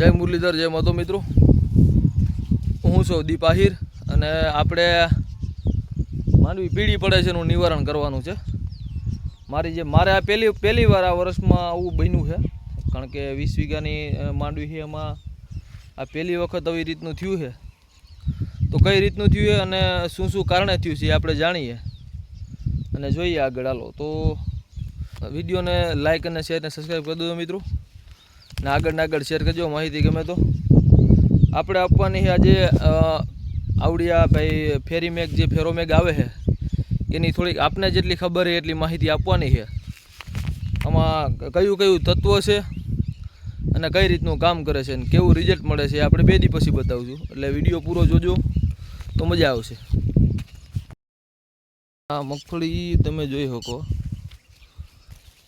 જય મુરલીધર, જય મતો મિત્રો. હું છું દીપ અને આપણે માંડવી પીળી પડે છે એનું નિવારણ કરવાનું છે. મારી જે, મારે આ પહેલી પહેલી વાર આ વર્ષમાં આવું બન્યું છે. કારણ કે વીસ વીઘાની માંડવી છે એમાં આ પહેલી વખત આવી રીતનું થયું છે. તો કઈ રીતનું થયું છે અને શું શું કારણે થયું છે એ આપણે જાણીએ. અને જોઈએ આગળ હાલો. તો વિડીયોને લાઇક અને શેર અને સબસ્ક્રાઈબ કરી દો મિત્રો. ને આગળ આગળ શેર કરજો માહિતી ગમે તો. આપણે આપવાની છે આજે આવડિયા ભાઈ ફેરી મેગ જે ફેરો મેગ આવે છે, એની થોડીક આપને જેટલી ખબર છે એટલી માહિતી આપવાની છે. આમાં કયું કયું તત્વ છે અને કઈ રીતનું કામ કરે છે અને કેવું રિઝલ્ટ મળે છે આપણે બે દી પછી બતાવશું એટલે વીડિયો પૂરો જોજો તો મજા આવશે. આ મગફળી તમે જોઈ શકો.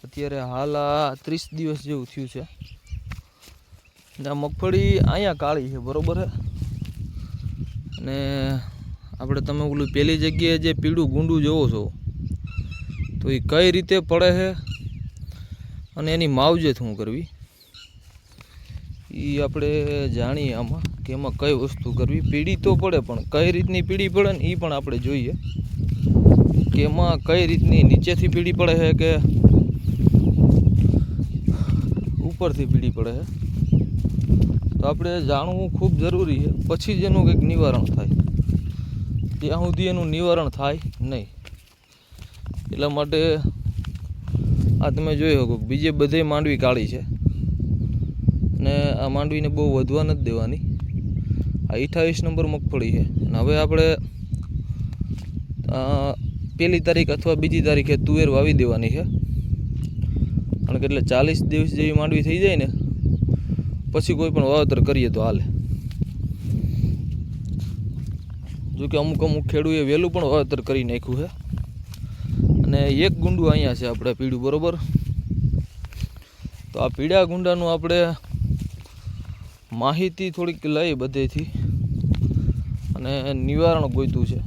અત્યારે હાલ આ ત્રીસ દિવસ જેવું થયું છે. આ મગફળી અહીંયા કાળી છે, બરોબર અને આપણે તમે ઓલું પેલી જગ્યાએ જે પીળું ગુંડું જોવો છો, તો એ કઈ રીતે પડે છે અને એની માવજત શું કરવી? એ આપણે જાણીએ આમાં કે એમાં કઈ વસ્તુ કરવી. પીડી તો પડે, પણ કઈ રીતની પીળી પડે ને એ પણ આપણે જોઈએ. કે એમાં કઈ રીતની નીચેથી પીળી પડે છે કે ઉપરથી પીળી પડે છે? તો આપણે જાણવું ખૂબ જરૂરી છે. પછી જ એનું કંઈક નિવારણ થાય. ત્યાં સુધી એનું નિવારણ થાય નહીં. એટલા માટે આ તમે જોઈ શકો બીજે બધે માંડવી કાળી છે. ને આ માંડવીને બહુ વધવા નથી દેવાની. આ અઠ્ઠાવીસ નંબર મગફળી છે. અને હવે આપણે પહેલી તારીખ અથવા બીજી તારીખે તુવેર વાવી દેવાની છે. કારણ કે એટલે ચાલીસ દિવસ જેવી માંડવી થઈ જાય ને પછી કોઈ પણ વાવેતર કરીએ તો હાલે. જો કે અમુક અમુક ખેડૂએ વહેલું પણ વાવેતર કરી નાખ્યું છે. અને એક ગુંડું અહીંયા છે આપણે પીળું, બરોબર? તો આ પીળા ગુંડાનું આપણે માહિતી થોડીક લઈ બધેથી. અને નિવારણ ગોઈતું છે.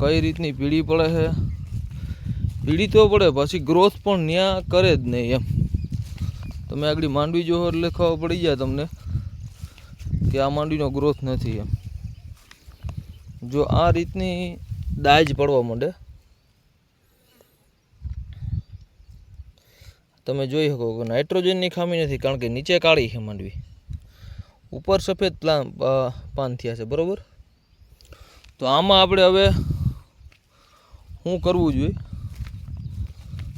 કઈ રીતની પીળી પડે છે? પીળી તો પડે, પછી ગ્રોથ પણ ન્યા કરે જ નહીં એમ. તમે આગળ માંડવી જો ખબર પડી જાય તમને કે આ માંડવીનો ગ્રોથ નથી એમ. જો આ રીતની દાજ પડવા માંડે. તમે જોઈ શકો કે નાઇટ્રોજનની ખામી નથી કારણ કે નીચે કાળી છે માંડવી. ઉપર સફેદ પાન થયા છે, બરોબર? તો આમાં આપણે હવે શું કરવું જોઈએ?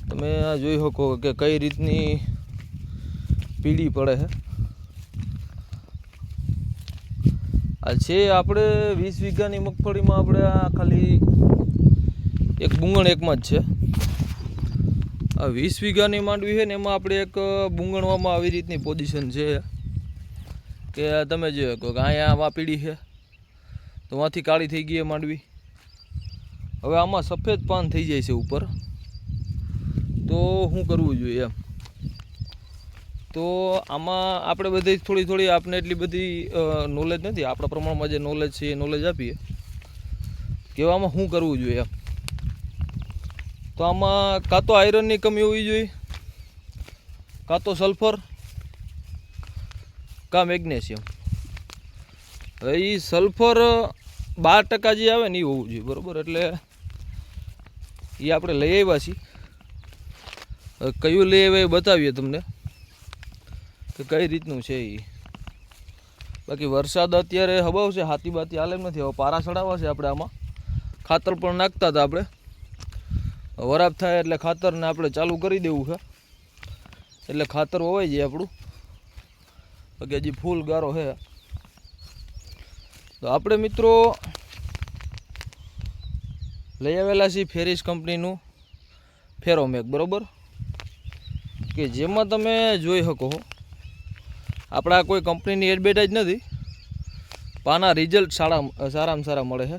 તમે આ જોઈ શકો કે કઈ રીતની પીળી પડે છે આ છે આપણે વીસ વીઘાની મગફળીમાં આપણે આ ખાલી એક બુંગણ એકમાં જ છે. આ વીસ વીઘાની માંડવી છે ને એમાં આપણે એક બુંગણવામાં આવી રીતની પોઝિશન છે. કે તમે જોઈ કહો કે અહીંયા આમાં પીળી છે. તો વાંથી કાળી થઈ ગઈ એ માંડવી. હવે આમાં સફેદ પાન થઈ જાય છે ઉપર. તો શું કરવું જોઈએ એમ? તો આમાં આપણે બધી થોડી થોડી આપને એટલી બધી નોલેજ નથી. આપણા પ્રમાણમાં જે નોલેજ છે એ નોલેજ આપીએ. કેવામાં શું કરવું જોઈએ એમ? તો આમાં કાં તો આયરનની કમી હોવી જોઈએ, કાં તો સલ્ફર કાં મેગ્નેશિયમ હવે એ સલ્ફર બાર ટકા જે આવે ને એ હોવું જોઈએ, બરાબર? એટલે એ આપણે લઈ આવ્યા છીએ. કયું લઈ આવ્યા એ બતાવીએ તમને. કે કઈ રીતનું છે એ બાકી વરસાદ અત્યારે હબાવ છે, હાથી બાતી હાલે નથી. હવે પારા ચડાવવા છે આપણે આમાં. ખાતર પણ નાખતા હતા આપણે. વરાપ થાય એટલે ખાતરને આપણે ચાલુ કરી દેવું છે. એટલે ખાતર હોવાય જાય આપણું. બાકી હજી ફૂલ ગારો છે. તો આપણે મિત્રો લઈ આવેલા છીએ ફેરિસ કંપનીનું ફેરોમેક, બરોબર? કે જેમાં તમે જોઈ શકો આપણા કોઈ કંપનીની એડવર્ટાઇઝ નથી. પાના રિઝલ્ટ સારા સારામાં સારા મળે છે.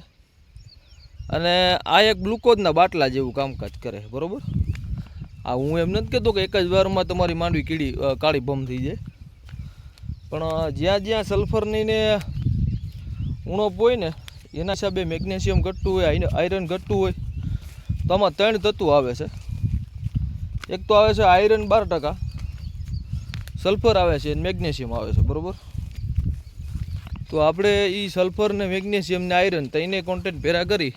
અને આ એક ગ્લુકોઝના બાટલા જેવું કામકાજ કરે છે, બરાબર? આ હું એમ નથી કહેતો કે એક જ વારમાં તમારી માંડવી કીડી કાળી ભમ થઈ જાય. પણ જ્યાં જ્યાં સલ્ફરની ને ઉણપ હોય ને, એના હિસાબે મેગ્નેશિયમ ઘટતું હોય આયરન ઘટતું હોય, તો આમાં ત્રણ તત્વો આવે છે. એક તો આવે છે આયરન બાર ટકા સલ્ફર આવે છે અને મેગ્નેશિયમ આવે છે, બરાબર? તો આપણે એ સલ્ફર ને મેગ્નેશિયમ ને આયરન ત્રણે કોન્ટેન્ટ ભેરા કરી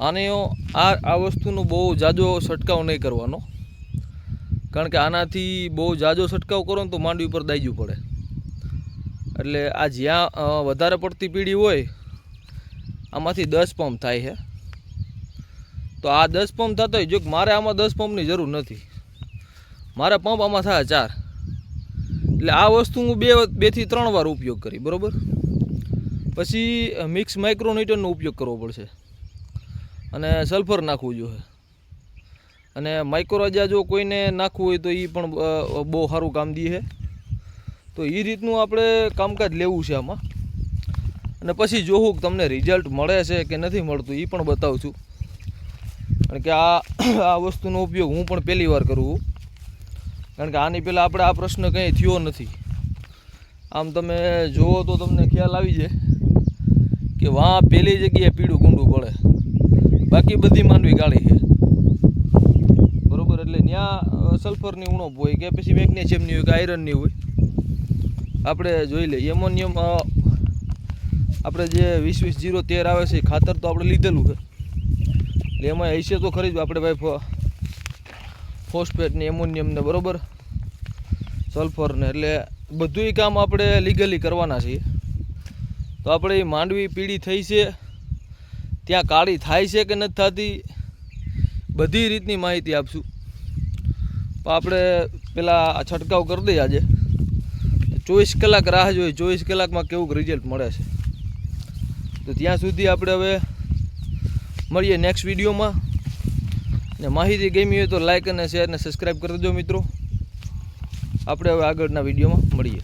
આને આ આ વસ્તુનો બહુ જાજો છંટકાવ નહીં કરવાનો. કારણ કે આનાથી બહુ જાજો છંટકાવ કરો ને તો માંડવી ઉપર દાઈજું પડે. એટલે આ જ્યાં વધારે પડતી પીળી હોય, આમાંથી દસ પંપ થાય છે. તો આ દસ પંપ થતો હોય, જો મારે આમાં દસ પંપની જરૂર નથી. મારા પંપ આમાં થાય ચાર. એટલે આ વસ્તુ હું બે બેથી ત્રણ વાર ઉપયોગ કરી, બરાબર? પછી મિક્સ માઇક્રોન્યુટનનો ઉપયોગ કરવો પડશે. અને સલ્ફર નાખવું જોઈએ. અને માઇક્રોરાજા જો કોઈને નાખવું હોય તો એ પણ બહુ સારું કામ દે છે. તો એ રીતનું આપણે કામકાજ લેવું છે આમાં. અને પછી જોવું તમને રિઝલ્ટ મળે છે કે નથી મળતું એ પણ બતાવું છું. કારણ કે આ આ વસ્તુનો ઉપયોગ હું પણ પહેલી વાર કરું કારણ કે આની પહેલાં આપણે આ પ્રશ્ન કંઈ થયો નથી. આમ તમે જુઓ તો તમને ખ્યાલ આવી જાય કે વાં પહેલી જગ્યાએ પીળું કુંડું પડે. બાકી બધી માંડવી કાળી છે. બરોબર? એટલે ત્યાં સલ્ફરની ઉણપ હોય કે પછી મેગ્નેશિયમની હોય કે આયરનની હોય, આપણે જોઈ લઈએ. એમોનિયમ આપણે જે વીસ વીસ જીરો તેર આવે છે ખાતર તો આપણે લીધેલું છે. એટલે એમાં હશે તો ખરી જ આપણે ભાઈ ફોસ્ફેટ ને એમોનિયમ ને બરોબર? સલ્ફર એટલે બધુંય કામ આપણે લીગલી કરવાના છીએ. તો આપણે એ માંડવી પીળી થઈ છે, ત્યાં કાળી થાય છે કે નથી થતી, બધી રીતની માહિતી આપશું. આપણે પેલા છંટકાવ કરી દઈએ આજે. ચોવીસ કલાક રાહ જોઈએ ચોવીસ કલાકમાં કેવું રિઝલ્ટ મળે છે. તો ત્યાં સુધી આપણે હવે મળીએ નેક્સ્ટ વિડીયોમાં ને માહિતી ગમી હોય તો લાઇક અને શેર અને સબસ્ક્રાઈબ કરી દેજો મિત્રો. આપણે હવે આગળના વિડીયોમાં મળીએ.